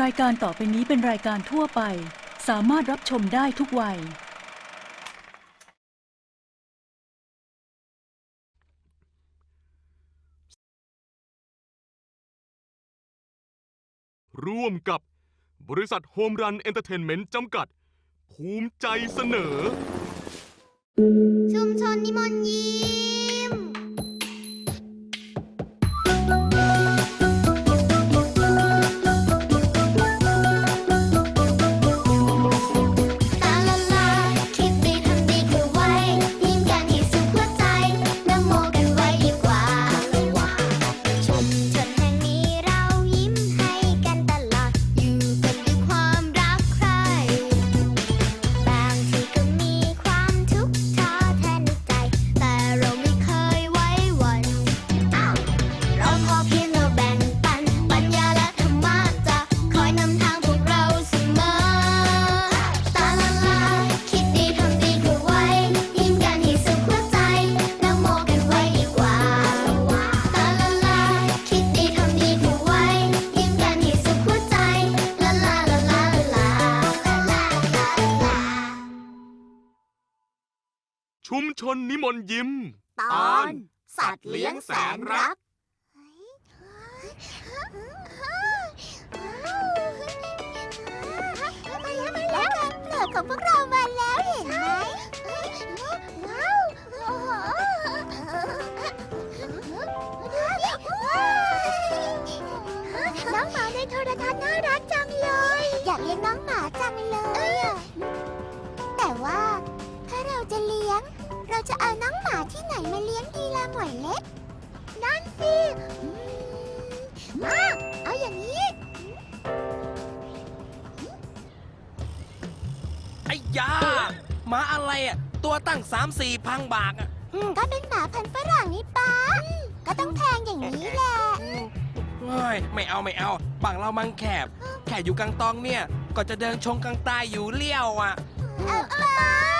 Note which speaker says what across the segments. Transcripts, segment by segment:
Speaker 1: รายการต่อไปนี้เป็นรายการทั่วไป สามารถรับชมได้ทุกวัย
Speaker 2: ร่วมกับบริษัทโฮมรันเอนเตอร์เทนเมนต์จำกัด ภูมิใจเสนอ
Speaker 3: ชุมชนนิมนต์ยิ้ม ชุมชนนิมนต์ยิ้ม ตอน สัตว์เลี้ยงแสนรักมาแล้วมาแล้วเปลือกของพวกเรามาแล้วเห็นไหมว้าวน้องหมาในโทรทัศน์น่ารักจังเลย อยากเลี้ยงน้องหมาจังเลย จะเอาน้องหมาที่ไหนมาเลี้ยงดีล่ะหมวยเล็ก นั่นสิอืมมาเอาอย่างนี้
Speaker 4: ไอ้ยาหมาอะไรอะ ตัวตั้งสามสี่พังบากอะอืม
Speaker 3: ก็เป็นหมาพันธุ์ฝรั่งนี่ป้าก็ต้องแพงอย่างนี้แหละ
Speaker 4: เฮ้ยไม่เอาไม่เอาบางเรามังแคบ แค่อยู่กลางตองเนี่ย ก็จะเดินชงกลางใตายอยู่เลี้ยวอะ
Speaker 3: เอาป้าอ๋อ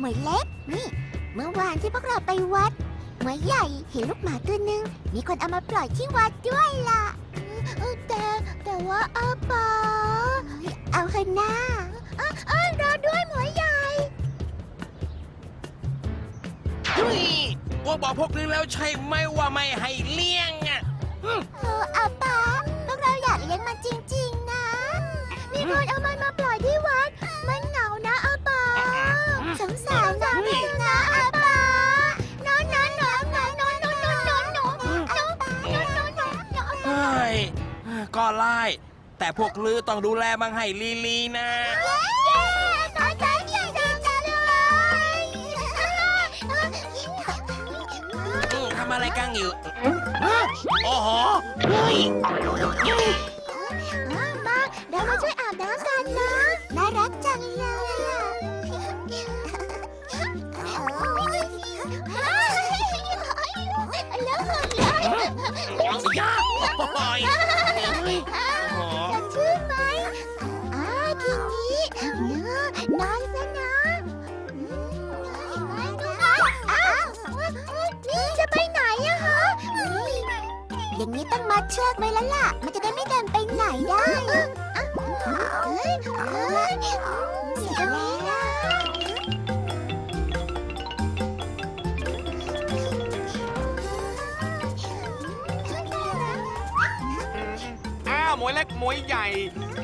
Speaker 3: หมวยเล็ก นี่ เมื่อวานที่พวกเราไปวัดหมวยใหญ่เห็นลูกหมาตัวหนึ่งมีคนเอามาปล่อยที่วัดด้วยล่ะแต่แต่ว่าอาป๋าเอาเถอะหน้าเออเออรอด้วยหมวยใหญ่
Speaker 4: เฮ้ยว่าบอกพวกนึงแล้วใช่ไหมว่าไม่ให้เลี้ยงอะอืม
Speaker 3: เอออาป๋าพวกเราอยากเลี้ยงมันจริง ๆ นะ มีคนเอามันมาปล่อยที่วัด
Speaker 4: ก็ไล่แต่พวกลือต้องดูแลบ้างให้ลีลีนะ ทำอะไรกันอยู่ โอ้โห
Speaker 3: มาเฮ้ยอาบน้ำกันนะน่ารักจังเลยอะแล้วเหรอ
Speaker 4: ยากโอ้
Speaker 3: ย เชือกไว้แล้วล่ะ มันจะได้ไม่เดินไปไหนได้เฮ้ยเฮ้ยเสร็จแล้ว
Speaker 2: อ้าวหมวยเล็กหมวยใหญ่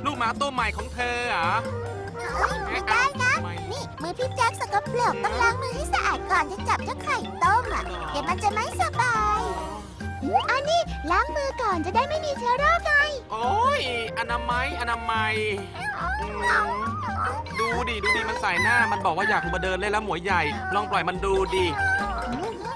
Speaker 2: ลูกหมาตัวใหม่ของเธอเหรอ
Speaker 3: ไม่ได้นะ นี่มือพี่แจ็คสกปรกต้องล้างมือให้สะอาดก่อนจะจับเจ้าไข่ต้มอะ เดี๋ยวมันจะไม่สบาย อันนี้ล้างมือก่อนจะได้ไม่มีเชื้อโรคไง
Speaker 2: โอ้ย อนามัย อนามัยอืมดูดิ ดูดิ มันใส่หน้า มันบอกว่าอยากมาเดินเล่นแล้วหมวยใหญ่ ลองปล่อยมันดูดิ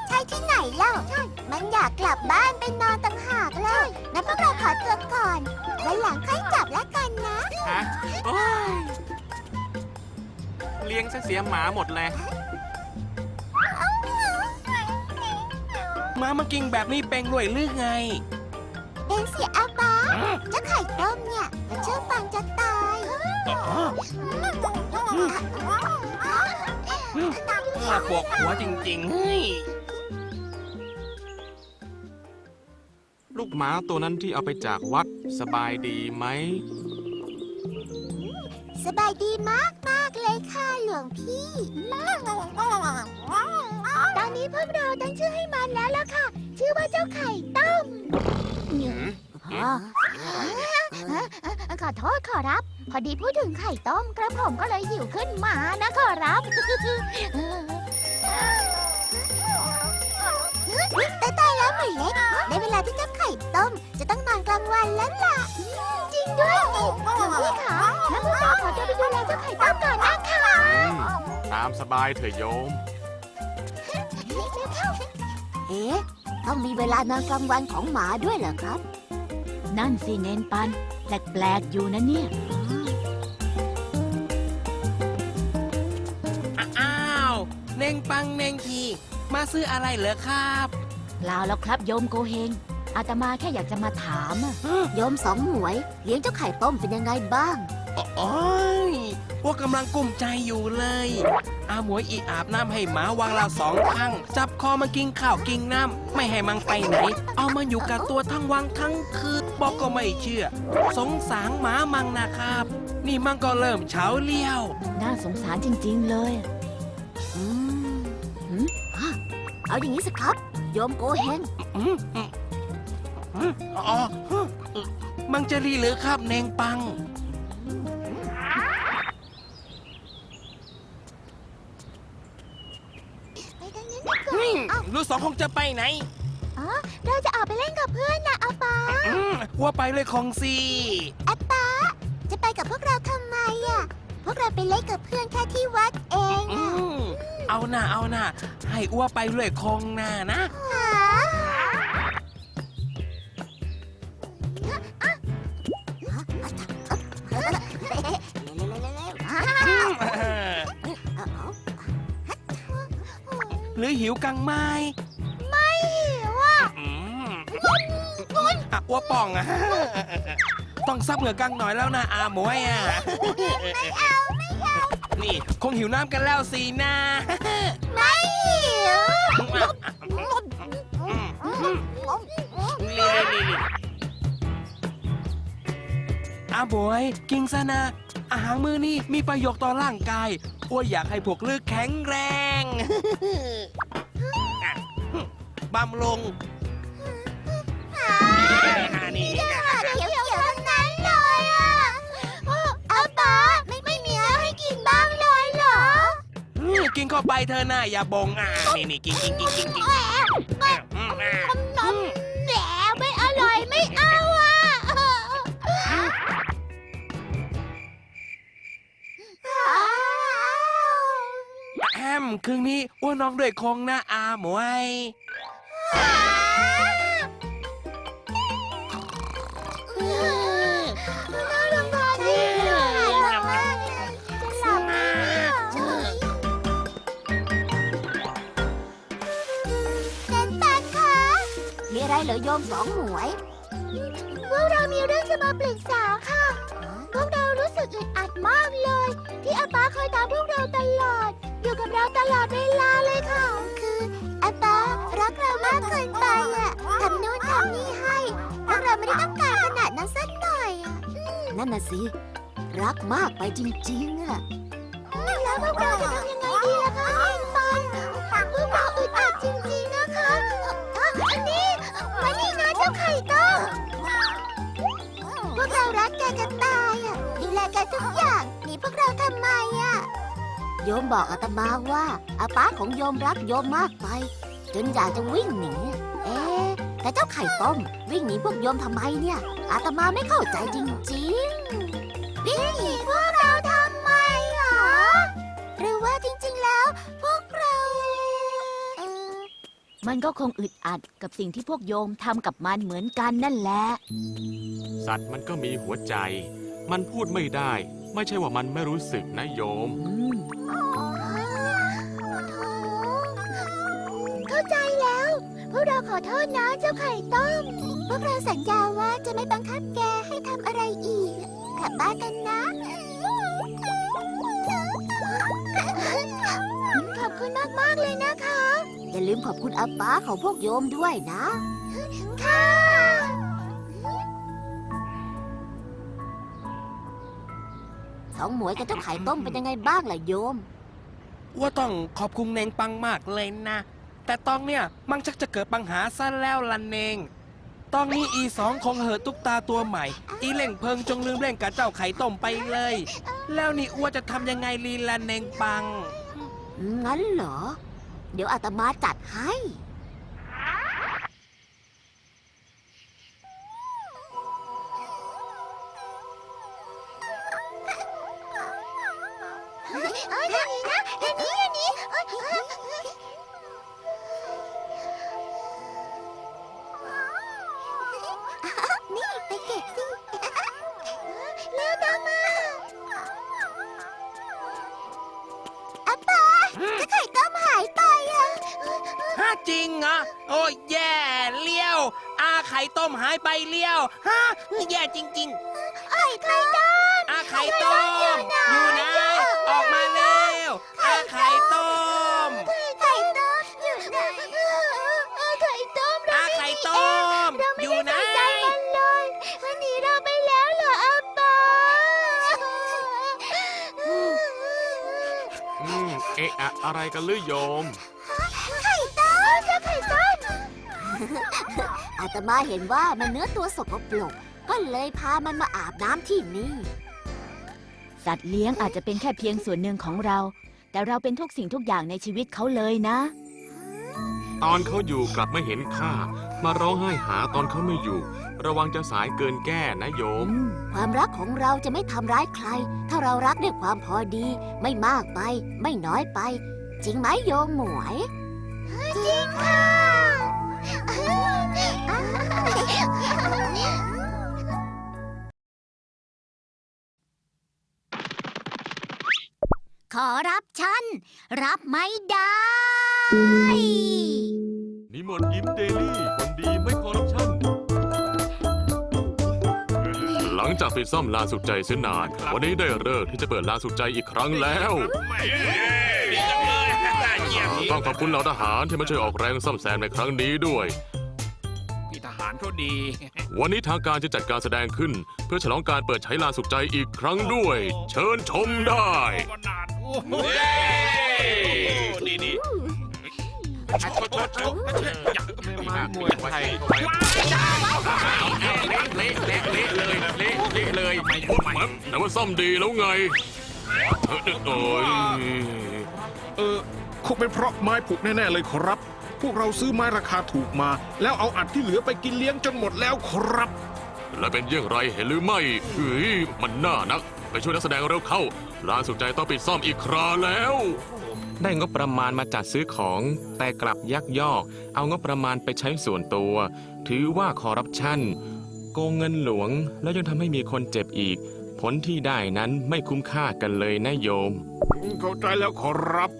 Speaker 3: ใช่ที่ไหนเล่าใช่มันอยากกลับบ้านไปนอนต่างหากเลยงั้นพวกเราขอตัวก่อนวันหลังค่อยจับแล้วกันนะ
Speaker 2: ฮะโอ้ยเลี้ยงซะเสียหมาหมดเลย
Speaker 4: มามันกินแบบนี้เป็นด้วยหรือไง
Speaker 3: เป็นเสียอาบาเจ้าไข่ต้มเนี่ย มันเชื่อฟังจะตาย
Speaker 4: อ๋อน่าปวดหัวจริงๆเฮ้ย
Speaker 2: ลูกหมาตัวนั้นที่เอาไปจากวัดสบายดีไหม
Speaker 3: สบายดีมากมากๆเลยค่ะหลวงพี่ ตอนนี้พวกเราตั้งชื่อให้มันแล้วล่ะค่ะ ชื่อว่าเจ้าไข่ต้ม
Speaker 2: หืม
Speaker 3: อ๋อขอโทษขอรับ พอดีพูดถึงไข่ต้มกระผมก็เลยหิวขึ้นมานะขอรับแต่ตายแล้วหมยเล็กในเวลาที่เจ้าไข่ต้ม จะต้องนอนกลางวันแล้วล่ะ จริงด้วยหลวงพี่คะแล้วพวกเราขอตัวไปดูแลเจ้าไข่ต้มก่อนนะคะ
Speaker 2: ตามสบายเถอะโยม
Speaker 3: เอ๊ะ ต้องมีเวลานอนกลางวันของหมาด้วยเหรอครับ
Speaker 1: นั่นสิเนนปัน แปลกๆอยู่นะเนี่ย
Speaker 4: อ้าวเน่งปังเน่งที มาซื้ออะไรเหรอครับ
Speaker 1: เปล่าแล้วครับ โยมโกเฮง อาตมาแค่อยากจะมาถามอะ
Speaker 3: โยมสองหมวย เลี้ยงเจ้าไข่ต้มเป็นยังไงบ้าง
Speaker 4: โอ้ยพวกกำลังกลุ้มใจอยู่เลย อาหมวยอีอาบน้ำให้หมาวางละสองครั้งจับคอมากินข้าวกินน้ำไม่ให้มันไปไหน เอามาอยู่กับตัวทั้งวันทั้งคืนบอกก็ไม่เชื่อ สงสารหมามังนะครับ นี่มันก็เริ่มเฉาเลี้ยว
Speaker 1: น่าสงสารจริง ๆ เลย
Speaker 3: อืม
Speaker 1: หืม
Speaker 3: ฮะเอาอย่างนี้สิครับ โยมโกเฮง
Speaker 4: อืมอืมอืมอ๋อฮึมังจะรีหรือครับเนงปัง
Speaker 3: ไปทางนี้ดีกว่า
Speaker 4: อืม
Speaker 3: เอ้า
Speaker 4: ลูกสองคงจะไปไหน
Speaker 3: อ๋อ เราจะออกไปเล่นกับเพื่อนนะอาปา
Speaker 4: อืมว่าไปเลยของซี
Speaker 3: อาปาจะไปกับพวกเราทำไมอะ พวกเราไปเล่นกับเพื่อนแค่ที่วัดเอง
Speaker 4: อื
Speaker 3: อะ
Speaker 4: มเอาหน้าเอาหน้าให้อ้วไปเลยคงหน้านะ
Speaker 3: หา
Speaker 4: หรือหิวกังไม้
Speaker 3: ไม่หิวอะ
Speaker 4: อืมอะอ้วป่องอะต้องซับเหงื่อกังหน่อยแล้วนะอาหมวยอะ ไม่เอาไม่เอานี่คงหิวน้ำกันแล้วสินะ
Speaker 3: ไม่หิว
Speaker 4: อืมนี่นี่นี่นี่อาบวยกิงซะนะอาหารมื้อนี้มีประโยชน์ต่อร่างกาย อ้วอยากให้พวกลึกแข็งแรงอะบำรุงอ่านี่
Speaker 3: เขียวๆทั้งนั้นเลยอะอาปาไม่ไม่มีอะไรให้กินบ้างเลยเหรอ
Speaker 4: อืมกินเข้าไปเธอหน้าอย่าบงอะนี่นี่กินกินกินกินกินอะอืมอะ
Speaker 3: แอม
Speaker 4: คืนนี้อ้วนน้องด้วยคงนะอาหมวย
Speaker 3: น่ารำคาญที่สุดเลยจะหลับไหมเซนตันคะมีอะไรเหรอโยมสองหมวย พวกเรามีเรื่องจะมาปรึกษาค่ะ พวกเรารู้สึกอึดอัดมากเลย ที่อาป้าคอยตามพวกเราตลอดอยู่กับ เราตลอดเวลาเลยค่ะ คืออาป้ารักเรามากเกินไปอะทำนู่นทำนี่ให้พวกเราไม่ได้ต้องการขนาดนั้นสักหน่อยอะนั่นน่ะสิ รักมากไปจริงๆอะ แล้วพวกเราจะทำยังไงดีล่ะคะเองปันพวกเราอึดอัดจริงๆนะคะอะอันนี้มานี่นะเจ้าไข่ต้มพวกเรารักกันจะตายอะดูแลกันทุกอย่างหนีพวกเราทำไมอะ โยมบอกอาตมาว่าอาป้าของโยมรักโยมมากไป จนอยากจะวิ่งหนี เอ๊ะแต่เจ้าไข่ต้มวิ่งหนีพวกโยมทำไมเนี่ย อาตมาไม่เข้าใจจริงๆ วิ่งหนีพวกเราทำไมหรอ หรือว่าจริงๆแล้ว พวกเราเอ่อ
Speaker 1: มันก็คงอึดอัดกับสิ่งที่พวกโยมทำกับมันเหมือนกันนั่นแหละ
Speaker 2: สัตว์มันก็มีหัวใจ มันพูดไม่ได้ ไม่ใช่ว่ามันไม่รู้สึกนะโยม
Speaker 1: อืม
Speaker 3: พวกเราขอโทษนะเจ้าไข่ต้ม พวกเราสัญญาว่าจะไม่บังคับแกให้ทำอะไรอีก กลับบ้านกันนะ ขอบคุณมากมากเลยนะคะ อย่าลืมขอบคุณอาป้าของพวกโยมด้วยนะ ค่ะ
Speaker 5: สองหมวยกับเจ้าไข่ต้มเป็นยังไงบ้างล่ะโยม
Speaker 4: ว่าต้องขอบคุณแนงปังมากเลยนะ แต่ตอนเนี้ยมันชักจะเกิดปัญหาซะแล้วล่ะเนงตอนนี้อีสองคงเหอะตุ๊กตาตัวใหม่ อีเล่งเพิงจงลืมเล่นกับเจ้าไข่ต้มไปเลย แล้วนี่อ้วจะทำยังไงลีละเนงปัง
Speaker 5: งั้นเหรอ เดี๋ยวอาตมาจัดให้
Speaker 3: เอ้ยทางนี้นะทางนี้ทางนี้เอ้ยนี่ จ
Speaker 4: ริงเหรอโอ้ยแย่เลี้ยว อาไข่ต้มหายไปเลี้ยว ฮะ แย่จริง
Speaker 3: ไข่ไข่ต้ม
Speaker 4: ๆ อาไข่ต้ม อยู่ไหนออกมาเร็ว อาไข่ต้ม
Speaker 3: ไข่ต้มอยู่ไหนไข่ต้มเรา
Speaker 4: อา
Speaker 3: ไม่
Speaker 4: ไข่
Speaker 3: มี
Speaker 4: ต้ม
Speaker 3: เราไม่
Speaker 4: อยู่ไหน
Speaker 3: ได้สนใจมันเลย วันนี้เราไปแล้วเหรออาปา
Speaker 2: อืมเอะอะอะไรกันลือโย
Speaker 3: ม
Speaker 5: อาตมาเห็นว่ามันเนื้อตัวสกปรกก็เลยพามันมาอาบน้ำที่นี่
Speaker 6: สัตว์เลี้ยงอาจจะเป็นแค่เพียงส่วนหนึ่งของเรา แต่เราเป็นทุกสิ่งทุกอย่างในชีวิตเขาเลยนะ
Speaker 2: ตอนเขาอยู่กลับไม่เห็นค่า มาร้องไห้หาตอนเขาไม่อยู่ ระวังจะสายเกินแก้นะโยม
Speaker 5: ความรักของเราจะไม่ทำร้ายใคร ถ้าเรารักด้วยความพอดี ไม่มากไป ไม่น้อยไป จริงไหมโยมหมวย
Speaker 3: จริงค่ะ ขอรับฉัน รับไม่ได้
Speaker 2: นิมนต์ยิ้มเดลี่คนดีไม่คอร์รัปชันหลังจากปิดซ่อมลานสุขใจเสียนาน วันนี้ได้เลิกษ์ที่จะเปิดลานสุขใจอีกครั้งแล้วต้องขอบคุณเหล่าทหารที่มาช่วยออกแรงซ่อมแซมในครั้งนี้ด้วย
Speaker 7: พี่ทหาร เขาดี
Speaker 2: วันนี้ทางการจะจัดการแสดงขึ้น เพื่อฉลองการเปิดใช้ลานสุขใจอีกครั้งด้วย เชิญชมได้
Speaker 7: วันนานโอ้โหดีดีชกชกชกอยากมามวยไทย
Speaker 2: เละเละเละเลยเละเละเลยแต่ว่าซ่อมดีแล้วไงเออโอ้ย
Speaker 8: เออคงเป็นเพราะไม้ผุแน่ ๆ เลยครับ พวกเราซื้อไม้ราคาถูกมา แล้วเอาอัดที่เหลือไปกินเลี้ยงจนหมดแล้วครับ
Speaker 2: และเป็นอย่างไรเห็นหรือไม่เฮ้ยมันน่านัก ไปช่วยนักแสดงเร็วเข้าลานสุขใจต้องปิดซ่อมอีกคราแล้ว
Speaker 9: ได้งบประมาณมาจัดซื้อของ แต่กลับยักยอก เอางบประมาณไปใช้ส่วนตัว ถือว่าคอร์รัปชันโกงเงินหลวง แล้วยังทำให้มีคนเจ็บอีก ผลที่ได้นั้นไม่คุ้มค่ากันเลยนะโยม
Speaker 8: เข้าใจแล้วขอรับ